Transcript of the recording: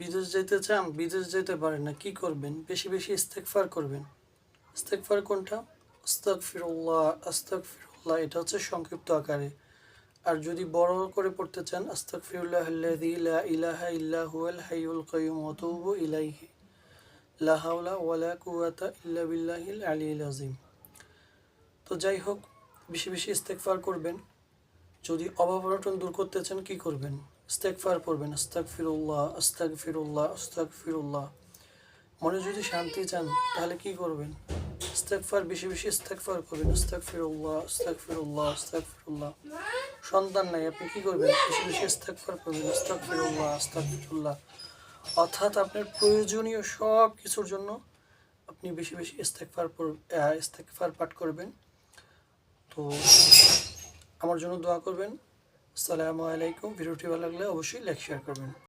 বিদেশ যেতে চান, বিদেশ যেতে পারেন না, কি করবেন? বেশি বেশি ইস্তেকফার করবেন। ইস্তেকফার কোনটা? আস্তাক ফিরুল্লাহ আস্তাক ফিরুল্লাহ এটা হচ্ছে সংক্ষিপ্ত আকারে। আর যদি বড় করে পড়তে চান আস্তাক ফিরুল্লাহ লা ইলাহা ইল্লা হুয়াল হাইয়ুল কাইয়ুম ওয়া তুবু ইলাইহি। লা হাওলা ওয়ালা কুওয়াতা ইল্লা বিল্লাহিল আলিয়্যিল আযীম। তো যাই হোক, বেশি বেশি ইস্তেকফার করবেন। যদি অভাব অনটন দূর করতে চান, কি করবেন? ইস্তেকফার পড়বেন আস্তাক ফিরুল্লাহ আস্তাক ফিরুল্লাহ আস্তাক ফিরুল্লাহ মনে যদি শান্তি চান, তাহলে কি করবেন? ইস্তেকফার বেশি বেশি ইস্তেকফার করবেন আস্তাক ফিরুল্লাহ আস্তাক ফিরুল্লাহ আস্তাক ফিরুল্লাহ সন্তান নাই, আপনি কি করবেন? বেশি বেশি ইস্তেকফার করবেন আস্তাক ফিরুল্লাহ আস্তাক ফিরুল্লাহ অর্থাৎ আপনার প্রয়োজনীয় সব কিছুর জন্য আপনি বেশি বেশি ইস্তেকফার ইস্তেকফার পাঠ করবেন। তো আমার জন্য দোয়া করবেন। আসসালামু আলাইকুম। ভিডিওটি ভালো লাগলে অবশ্যই লাইক শেয়ার করবেন।